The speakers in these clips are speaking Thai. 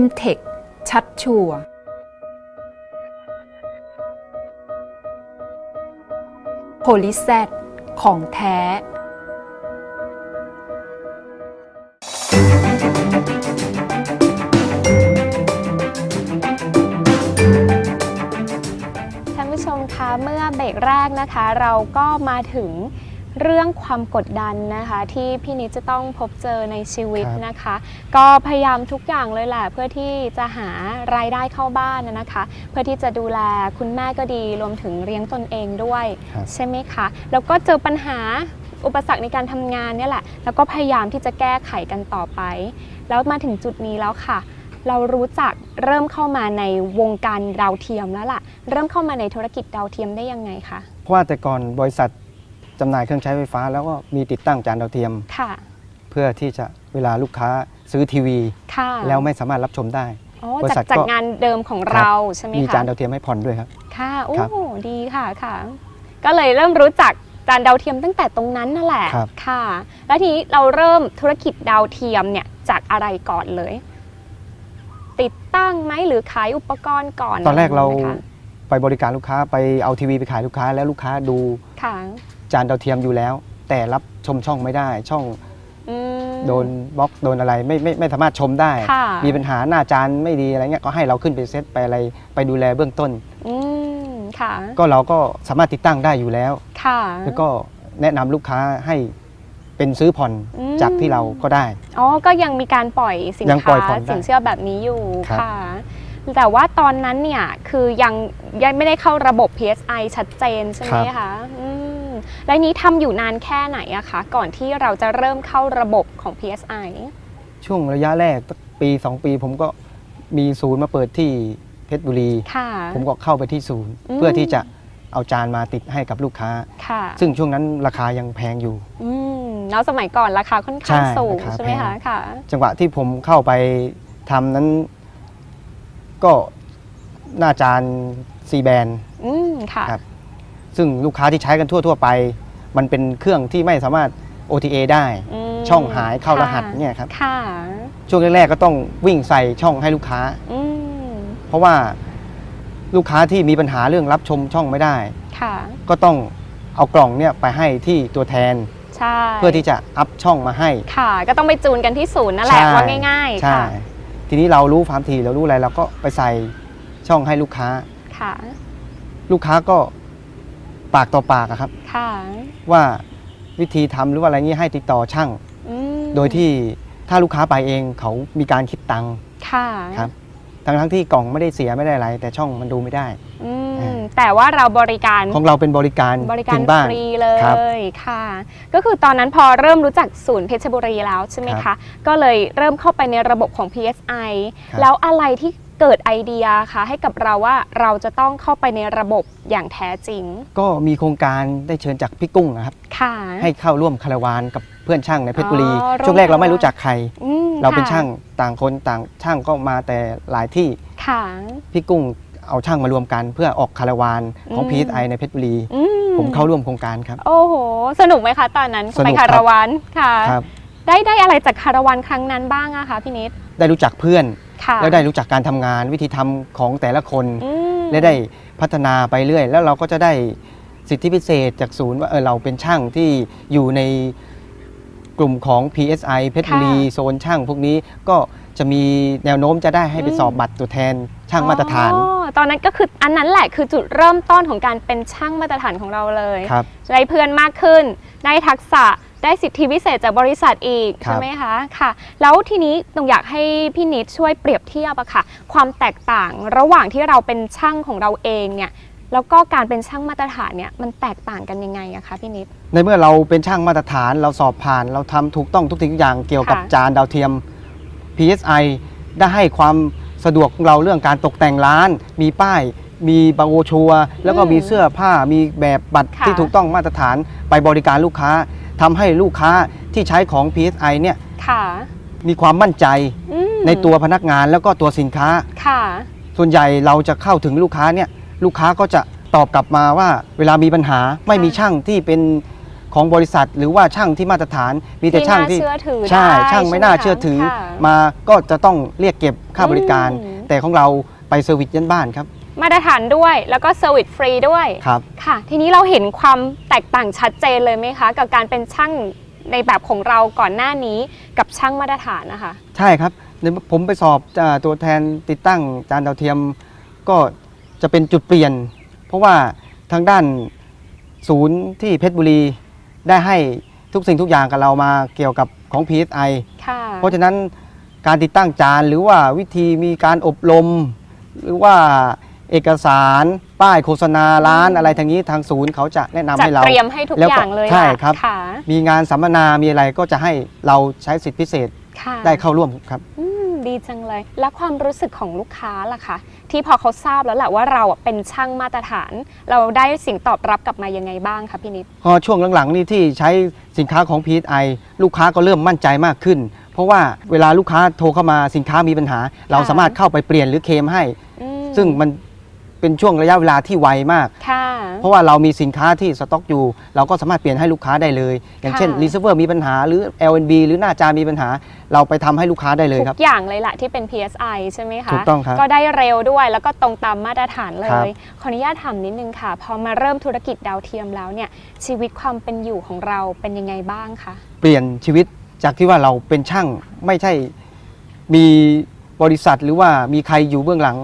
m t e c h ชัดชัวร์โพลิแซดของแท้ท่านผู้ชมคะเมื่อเบรกแรกนะคะ เราก็มาถึง เรื่องความกดดันนะคะที่พี่นิดจะต้องพบเจอในชีวิตครับนะคะ ก็พยายามทุกอย่างเลยแหละเพื่อที่จะหารายได้เข้าบ้านนะคะ เพื่อที่จะดูแลคุณแม่ก็ดีรวมถึงเลี้ยงตนเองด้วยครับใช่ไหมคะแล้วก็เจอปัญหาอุปสรรคในการทำงานเนี่ยแหละ แล้วก็พยายามที่จะแก้ไขกันต่อไป แล้วมาถึงจุดนี้แล้วค่ะ เรารู้จักเริ่มเข้ามาในวงการดาวเทียมแล้วล่ะ เริ่มเข้ามาในธุรกิจดาวเทียมได้ยังไงคะ เพราะว่าแต่ก่อนบริษัท จำหน่ายเครื่องใช้ไฟฟ้า แล้วก็มีติดตั้งจานดาวเทียม ค่ะ เพื่อที่จะเวลาลูกค้าซื้อทีวี ค่ะแล้วไม่สามารถรับชมได้ อ๋อบริจากษัทก็จากงานเดิมของเราใช่ไหมมีคะจานดาวเทียมให้ผ่อนด้วยครับ ค่ะ โอ้ครับดีค่ะค่ะ ก็เลยเริ่มรู้จักจานดาวเทียมตั้งแต่ตรงนั้นนั่นแหละครับ ค่ะ แล้วทีนี้เราเริ่มธุรกิจดาวเทียมเนี่ยจากอะไรก่อนเลย ติดตั้งไหมหรือขายอุปกรณ์ก่อนตอนแรกเราะไไหมคะไปบริการลูกค้าไปเอาทีวีไปขายลูกค้าแล้วลูกค้าดูค่ะ จานดาวเทียมอยู่แล้ว แต่รับชมช่องไม่ได้ ช่องอืม โดนบล็อกโดนอะไรไม่ไม่ไม่สามารถชมได้ ค่ะ มีปัญหาหน้าจานไม่ดีอะไรเงี้ยก็ให้เราขึ้นไปเซตไปอะไรไปดูแลเบื้องต้น อืมค่ะก็เราก็สามารถติดตั้งได้อยู่แล้ว ค่ะ แล้วก็แนะนำลูกค้าให้เป็นซื้อผ่อนอืม จากที่เราก็ได้ อ๋อ ก็ยังมีการปล่อยสินยังปล่ค้าอยผ่อนได้สินเชื่อแบบนี้อยู่ครับ ค่ะ แต่ว่าตอนนั้นเนี่ยคือยังยังไม่ได้เข้าระบบ PSI ชัดเจนใช่ไหมคะอืม แล้วนี้ทำอยู่นานแค่ไหนอะคะก่อนที่เราจะเริ่มเข้าระบบของ PSI ช่วงระยะแรกปี 2 ปีผมก็มีศูนย์มาเปิดที่เพชรบุรี ค่ะ ผมก็เข้าไปที่ศูนย์ อืม เพื่อที่จะเอาจานมาติดให้กับลูกค้า ค่ะซึ่งช่วงนั้นราคายังแพงอยู่ อืมแล้วสมัยก่อนราคาค่อนข้างใช่สูงราคาใช่ไหมแพคะง ค่ะ จังหวะที่ผมเข้าไปทำนั้น ก็หน้าจานซีแบน อืมค่ะ ครับ ซึ่งลูกค้าที่ใช้กันทั่ว ๆ ไป มันเป็นเครื่องที่ไม่สามารถ OTA ได้มช่องหายเข้ารหัสค่ะเนี่ยครับ ค่ะช่วงแรกๆก็ต้องวิ่งใส่ช่องให้ลูกค้า อืมเพราะว่าลูกค้าที่มีปัญหาเรื่องรับชมช่องไม่ได้ ค่ะ ก็ต้องเอากล่องเนี่ยไปให้ที่ตัวแทนใช่เพื่อที่จะอัพช่องมาให้ ค่ะ ก็ต้องไปจูนกันที่ศูนย์นั่นแหละใช่ ว่าง่าย ๆ ใช่ ค่ะทีนี้เรารู้ความถี่เรารู้อะไรเราก็ไปใส่ช่องให้ลูกค้า ค่ะ ลูกค้าก็ ปากต่อปากอะครับ ค่ะว่าวิธีทำหรือว่าอะไรเงี้ยให้ติดต่อช่าง อืมโดยที่ถ้าลูกค้าไปเองเขามีการคิดตังค์ค่ะครับทั้งทั้งๆที่กล่องไม่ได้เสียไม่ได้อะไร แต่ช่องมันดูไม่ได้ อือ่ามแต่ว่าเราบริการ ของเราเป็นบริการบริการถึงบ้าน ฟรีเลครับยค่ะ ก็คือตอนนั้นพอเริ่มรู้จักศูนย์เพชรบุรีแล้วใช่ไหมครัคะ บก็เลยเริ่มเข้าไปในระบบของ PSI ครับ แล้วอะไรที่ เกิดไอเดียคะให้กับเราว่าเราจะต้องเข้าไปในระบบอย่างแท้จริง ก็มีโครงการได้เชิญจากพี่กุ้งนะครับ ค่ะ ให้เข้าร่วมคาราวานกับเพื่อนช่างในเพชรบุรี อ๋อร่วมช่วงแรกเราไม่รู้จักใคร อืมเราเป็นค่ะ ช่างต่างคนต่างช่างก็มาแต่หลายที่ค่ะ พี่กุ้งเอาช่างมารวมกันเพื่อออกคาราวานของ อืม PSI ในเพชรบุรี อืผมเข้าร่วมโครงการครับ โอ้โห สนุกไหมคะตอนนั้นสนุไปกคาราวานค่ะ ครับ ได้ได้อะไรจากคาราวานครั้งนั้นบ้างอะคะพี่นิด ได้รู้จักเพื่อน ค่ะแล้วได้รู้จักการทำงานวิธีทำของแต่ละคน อืม และได้พัฒนาไปเรื่อย แล้วเราก็จะได้สิทธิพิเศษจากศูนย์ว่าเออเราเป็นช่างที่อยู่ในกลุ่มของ PSI เพชรบุรีโซนช่างพวกนี้ก็จะมีแนวโน้มจะได้ให้ไปสอบบัตรตัวแทนช่างมาตรฐานอ๋อตอนนั้นก็คืออันนั้นแหละคือจุดเริ่มต้นของการเป็นช่างมาตรฐานของเราเลย ครับ ได้เพื่อนมากขึ้น ได้ทักษะ ได้สิทธิพิเศษจากบริษัทอีกครับ ใช่ไหมคะค่ะ แล้วทีนี้หนูอยากให้พี่นิดช่วยเปรียบเทียบอะค่ะ ความแตกต่างระหว่างที่เราเป็นช่างของเราเองเนี่ยแล้วก็การเป็นช่างมาตรฐานเนี่ยมันแตกต่างกันยังไงอะคะพี่นิด ในเมื่อเราเป็นช่างมาตรฐานเราสอบผ่านเราทำถูกต้องทุกสิ่งทุกอย่างเกี่ยวกับค่ะ จานดาวเทียม PSI ได้ให้ความสะดวกของเราเรื่องการตกแต่งร้าน มีป้าย มีบาโวชัวร์แล้วก็มีเสื้อผ้ามีแบบบัตรค่ะ ที่ถูกต้องมาตรฐานไปบริการลูกค้า ทำให้ลูกค้าที่ใช้ของ PSI เนี่ยค่ะมีความมั่นใจอืมในตัวพนักงานแล้วก็ตัวสินค้า ค่ะ ส่วนใหญ่เราจะเข้าถึงลูกค้าเนี่ยลูกค้าก็จะตอบกลับมาว่า เวลามีปัญหาไม่มีช่างที่เป็นของบริษัท หรือว่าช่างที่มาตรฐาน มีแต่ที่ช่างน่าที่เชื่อถือใช่ได้ช่างไม่ใช่ไหมน่าคะเชื่อถือ ค่ะมาก็จะต้องเรียกเก็บค่าบริการ อืม แต่ของเราไปเซอร์วิสยันบ้านครับ มาตรฐานด้วย แล้วก็เซอร์วิสฟรีด้วยครับ ค่ะ ทีนี้เราเห็นความแตกต่างชัดเจนเลยไหมคะ กับการเป็นช่างในแบบของเราก่อนหน้านี้กับช่างมาตรฐานนะคะ ใช่ครับเดี๋ยวผมไปสอบอ่าตัวแทนติดตั้งจานดาวเทียมก็จะเป็นจุดเปลี่ยน เพราะว่าทางด้านศูนย์ที่เพชรบุรีได้ให้ทุกสิ่งทุกอย่างกับเรามาเกี่ยวกับของ PSI ค่ะ เพราะฉะนั้นการติดตั้งจานหรือว่าวิธีมีการอบรม หรือว่า เอกสารป้ายโฆษณาร้านอืมอะไรทางนี้ทางศูนย์เขาจะแนะนำจัดให้เราเตรียมให้ทุกแล้วอก็ย่างเลยใช่ล่ะครับ ค่ะมีงานสัมมนามีอะไรก็จะให้เราใช้สิทธิพิเศษค่ะ ได้เข้าร่วมครับ อืมดีจังเลย แล้วความรู้สึกของลูกค้าล่ะคะ ที่พอเขาทราบแล้วแหละว่าเราอะเป็นช่างมาตรฐาน เราได้สิ่งตอบรับกลับมายังไงบ้างคะพี่นิด พอช่วงหลังๆนี่ที่ใช้สินค้าของ PSI ลูกค้าก็เริ่มมั่นใจมากขึ้น เพราะว่าเวลาลูกค้าโทรเข้ามาสินค้ามีปัญหา เราสามารถเข้าไปเปลี่ยนหรือเคลมให้ อืมซึ่งมัน เป็นช่วงระยะเวลาที่ไวมาก ค่ะ เพราะว่าเรามีสินค้าที่สต็อกอยู่ เราก็สามารถเปลี่ยนให้ลูกค้าได้เลย อย่างเช่นค่ะ รีเซิร์ฟเวอร์มีปัญหาหรือ LNB หรือหน้าจามีปัญหา เราไปทำให้ลูกค้าได้เลยทุครับ กอย่างเลยแหละที่เป็น PSI ใช่ไหมคะ ถูกต้องครับก็ได้เร็วด้วยแล้วก็ตรงตามมาตรฐานเลครับ ย ขออนุญาตถามนิดนึงค่ะ พอมาเริ่มธุรกิจดาวเทียมแล้วเนี่ย ชีวิตความเป็นอยู่ของเราเป็นยังไงบ้างคะ เปลี่ยนชีวิตจากที่ว่าเราเป็นช่างไม่ใช่มีบริษัทหรือว่ามีใครอยู่เบื้องหลัง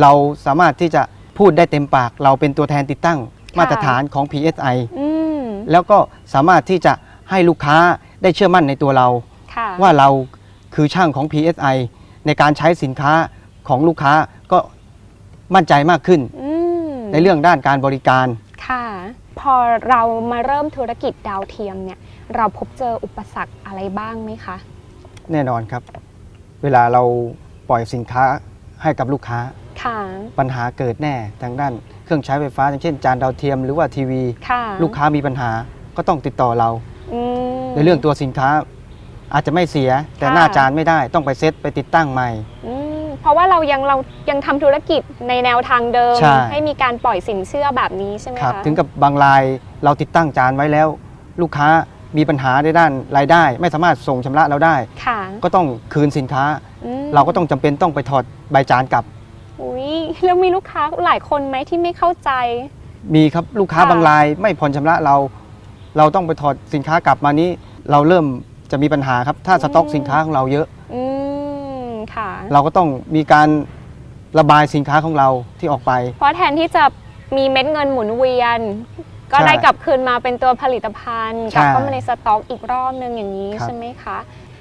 เราสามารถที่จะ พูดได้เต็มปาก เราเป็นตัวแทนติดตั้งมาตรฐานของ PSI อืมแล้วก็สามารถที่จะให้ลูกค้าได้เชื่อมั่นในตัวเรา ค่ะว่าเราคือช่างของ PSI ในการใช้สินค้าของลูกค้าก็มั่นใจมากขึ้น อืมในเรื่องด้านการบริการ ค่ะ พอเรามาเริ่มธุรกิจดาวเทียมเนี่ย เราพบเจออุปสรรคอะไรบ้างไหมคะ แน่นอนครับ เวลาเราปล่อยสินค้าให้กับลูกค้า ค่ะปัญหาเกิดแน่ทางด้านเครื่องใช้ไฟฟ้าอย่างเช่น จานดาวเทียมหรือว่าทีวี ค่ะลูกค้ามีปัญหาก็ต้องติดต่อเรา อืม ในเรื่องตัวสินค้าอาจจะไม่เสีย แต่ค่ะ หน้าจานไม่ได้ต้องไปเซตไปติดตั้งใหม่ อืมเพราะว่าเรายังเรายังทำธุรกิจในแนวทางเดิมใช่ให้มีการปล่อยสินเชื่อแบบนี้ใช่ไหมครับ คะถึงกับบางรายเราติดตั้งจานไว้แล้ว ลูกค้ามีปัญหาในด้านรายได้ ไม่สามารถส่งชำระเราได้ ค่ะก็ต้องคืนสินค้า อืมเราก็ต้องจำเป็นต้องไปถอดใบจานกลับอุ้ย แล้วมีลูกค้าหลายคนไหมที่ไม่เข้าใจ มีครับลูกค้าค่ะบางรายไม่ผ่อนชำระเรา เราต้องไปถอดสินค้ากลับมานี้ เราเริ่มจะมีปัญหาครับ ถ้าสต็อกสินค้าของเราเยอะ อืมค่ะ เราก็ต้องมีการระบายสินค้าของเราที่ออกไป เพราะแทนที่จะมีเม็ดเงินหมุนเวียน ก็ใช่ได้กลับคืนมาเป็นตัวผลิตภัณฑ์กใช่ลับเข้ามาในสต็อกอีกรอบนึงอย่างนี้ครับ ใช่ไหมคะ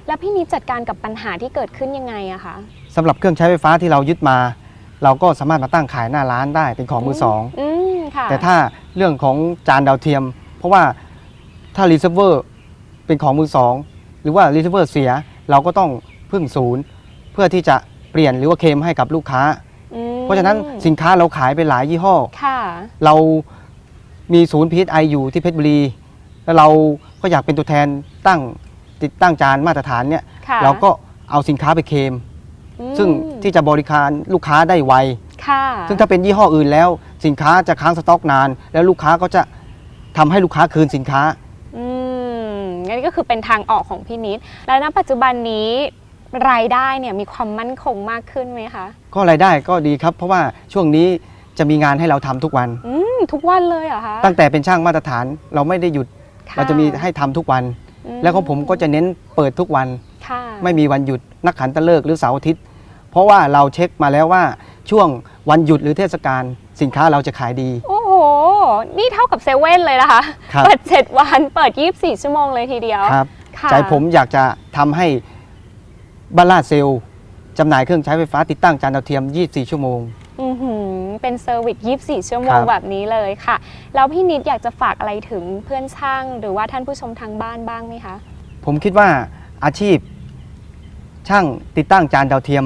แล้วพี่นิดจัดการกับปัญหาที่เกิดขึ้นยังไงอะคะ สำหรับเครื่องใช้ไฟฟ้าที่เรายึดมา เราก็สามารถมาตั้งขายหน้าร้านได้เป็นของมือสองอืมค่ะแต่ถ้าเรื่องของจานดาวเทียม เพราะว่าถ้ารีเซิร์ฟเวอร์เป็นของมือสองหรือว่ารีเซิร์ฟเวอร์เสียเราก็ต้องพึ่งศูนย์ เพื่อที่จะเปลี่ยนหรือว่าเคลมให้กับลูกค้า อืมเพราะฉะนั้นสินค้าเราขายไปหลายยี่ห้อ ค่ะเรามีศูนย์ PSI อยู่ที่เพชรบุรี แล้วเราก็อยากเป็นตัวแทนตั้งติดตั้งจานมาตรฐานเนี่ยค่ะเราก็เอาสินค้าไปเคลมอืม ซึ่งที่จะบริการลูกค้าได้ไว ค่ะ ซึ่งถ้าเป็นยี่ห้ออื่นแล้ว สินค้าจะค้างสต็อกนาน แล้วลูกค้าก็จะทำให้ลูกค้าคืนสินค้า อืมงั้นก็คือเป็นทางออกของพี่นิด แล้วณปัจจุบันนี้รายได้เนี่ยมีความมั่นคงมากขึ้นไหมคะ ก็รายได้ก็ดีครับ เพราะว่าช่วงนี้จะมีงานให้เราทำทุกวัน อืม ทุกวันเลยเหรอคะตั้งแต่เป็นช่างมาตรฐานเราไม่ได้หยุด ค่เราจะมีให้ทำทุกวัน อืแล้วของผมก็จะเน้นเปิดทุกวันค่ะ ไม่มีวันหยุดนักขันตะเลิกหรือเสาร์อาทิตย์ เพราะว่าเราเช็คมาแล้วว่าช่วงวันหยุดหรือเทศกาลสินค้าเราจะขายดี โอ้โห นี่เท่ากับเซเว่นเลยนะคะครับ เปิด7วันเปิด 24 ชั่วโมงเลยทีเดียวครับค่ะ ใจผมอยากจะทำให้บ้านลาดเซลล์จำหน่ายเครื่องใช้ไฟฟ้าติดตั้งจานดาวเทียม 24 ชั่วโมง อื้อหือเป็นเซอร์วิส24 ชั่วโมครังบแบบนี้เลยค่ะ แล้วพี่นิดอยากจะฝากอะไรถึงเพื่อนช่าง หรือว่าท่านผู้ชมทางบ้านบ้างไหมคะ ผมคิดว่าอาชีพ ช่างติดตั้งจานดาวเทียม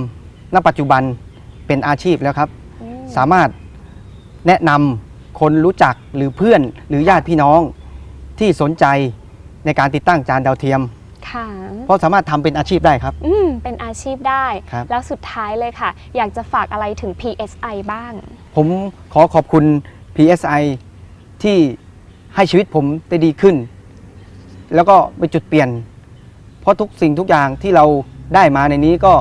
ณ ปัจจุบันเป็นอาชีพแล้วครับ อืมสามารถแนะนำคนรู้จักหรือเพื่อนหรือญาติพี่น้องที่สนใจในการติดตั้งจานดาวเทียม ค่ะเพราะสามารถทำเป็นอาชีพได้ครับ อืมเป็นอาชีพได้ ครับ แล้วสุดท้ายเลยค่ะ อยากจะฝากอะไรถึง PSI บ้าง ผมขอขอบคุณ PSI ที่ให้ชีวิตผมได้ดีขึ้น แล้วก็เป็นจุดเปลี่ยน เพราะทุกสิ่งทุกอย่างที่เรา ได้มาในนี้ก็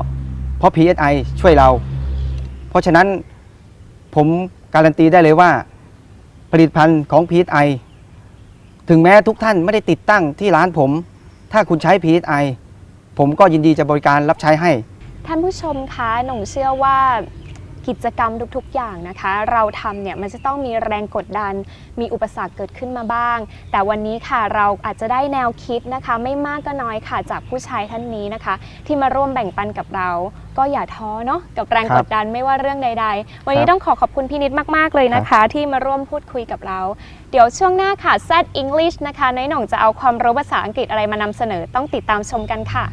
เพราะ PSI ช่วยเรา เพราะฉะนั้นผมการันตีได้เลยว่า ผลิตภัณฑ์ของ PSI ถึงแม้ทุกท่านไม่ได้ติดตั้งที่ร้านผม ถ้าคุณใช้ PSI ผมก็ยินดีจะบริการรับใช้ให้ ท่านผู้ชมคะหนุ่มเชื่อว่า กิจกรรมทุกๆ อย่างนะคะ เราทำเนี่ยมันจะต้องมีแรงกดดัน มีอุปสรรคเกิดขึ้นมาบ้าง แต่วันนี้ค่ะเราอาจจะได้แนวคิดนะคะ ไม่มากก็น้อยค่ะจากผู้ชายท่านนี้นะคะ ที่มาร่วมแบ่งปันกับเรา ก็อย่าท้อเนาะกับแรงครับกดดันไม่ว่าเรื่องใด ๆ วันนี้ครับต้องขอขอบคุณพี่นิดมากๆเลยนะคะ ที่มาร่วมพูดคุยกับเรา เดี๋ยวช่วงหน้าค่ะ Z English นะคะน้อยหน่องจะเอาความรู้ภาษาอังกฤษอะไรมานำเสนอต้องติดตามชมกันค่ะ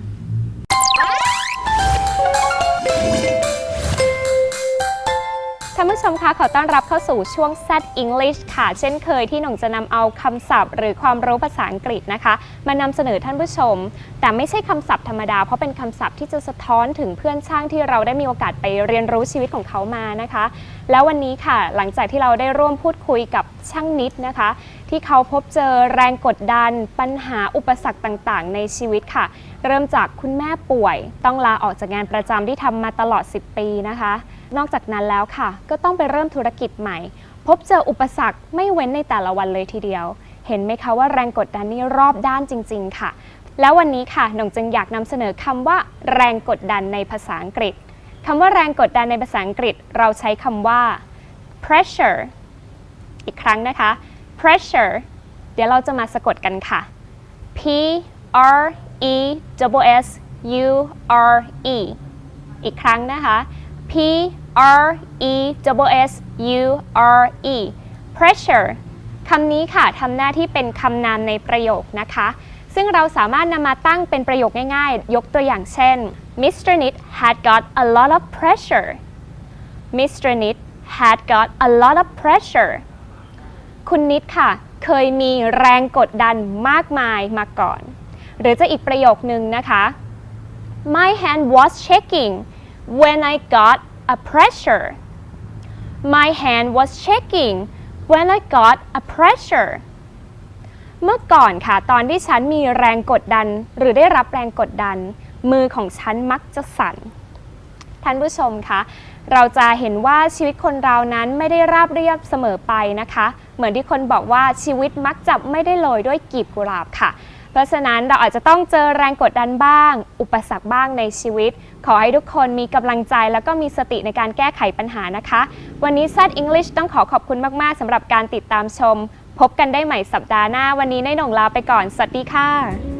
ท่านผู้ชมคะขอต้อนรับเข้าสู่ช่วง Z English ค่ะ เช่นเคยที่หน่งจะนำเอาคำศัพท์ หรือความรู้ภาษาอังกฤษนะคะ มานำเสนอท่านผู้ชม แต่ไม่ใช่คำศัพท์ธรรมดา เพราะเป็นคำศัพท์ที่จะสะท้อนถึงเพื่อนช่างที่เราได้มีโอกาสไปเรียนรู้ชีวิตของเขามานะคะ แล้ววันนี้ค่ะ หลังจากที่เราได้ร่วมพูดคุยกับช่างนิดนะคะ ที่เขาพบเจอแรงกดดัน ปัญหาอุปสรรคต่างๆ ในชีวิตค่ะ เริ่มจากคุณแม่ป่วย ต้องลาออกจากงานประจำที่ทำมาตลอด 10 ปีนะคะ นอกจากนั้นแล้วค่ะ ก็ต้องไปเริ่มธุรกิจใหม่ พบเจออุปสรรคไม่เว้นในแต่ละวันเลยทีเดียว เห็นไหมคะว่าแรงกดดันนี่รอบด้านจริง ๆ ค่ะ แล้ววันนี้ค่ะหนงจึงอยากนำเสนอคำว่า แรงกดดันในภาษาอังกฤษคำว่าแรงกดดันในภาษาอังกฤษ เราใช้คำว่า pressure อีกครั้งนะคะ pressure เดี๋ยวเราจะมาสะกดกันค่ะ P R E S S U R E อีกครั้งนะคะ R E S S U R E pressure คำนี้ค่ะทำหน้าที่เป็นคำนามในประโยคนะคะ ซึ่งเราสามารถนำมาตั้งเป็นประโยคง่ายๆ ยกตัวอย่างเช่น Mr. Nit had got a lot of pressure Mr. Nit had got a lot of pressure คุณนิดค่ะ เคยมีแรงกดดันมากมายมาก่อน หรือจะอีกประโยคนึงนะคะ My hand was shaking when I got a pressure My hand was shaking when I got a pressure เมื่อก่อนค่ะตอนที่ฉันมีแรงกดดัน หรือได้รับแรงกดดัน มือของฉันมักจะสั่น ท่านผู้ชมคะเราจะเห็นว่าชีวิตคนเรานั้นไม่ได้ราบเรียบเสมอไปนะคะ เหมือนที่คนบอกว่าชีวิตมักจะไม่ได้โรยด้วยกีบกุหลาบค่ะ ราะฉะนั้นเราอาจจะต้องเจอแรงกดดันบ้าง อุปสรรคบ้างในชีวิต ขอให้ทุกคนมีกำลังใจแล้วก็มีสติในการแก้ไขปัญหานะคะ วันนี้ซัดอังกฤษต้องขอขอบคุณมาก ๆสำหรับการติดตามชม พบกันได้ใหม่สัปดาห์หน้า วันนี้นหน่งลาไปก่อน สวัสดีค่ะ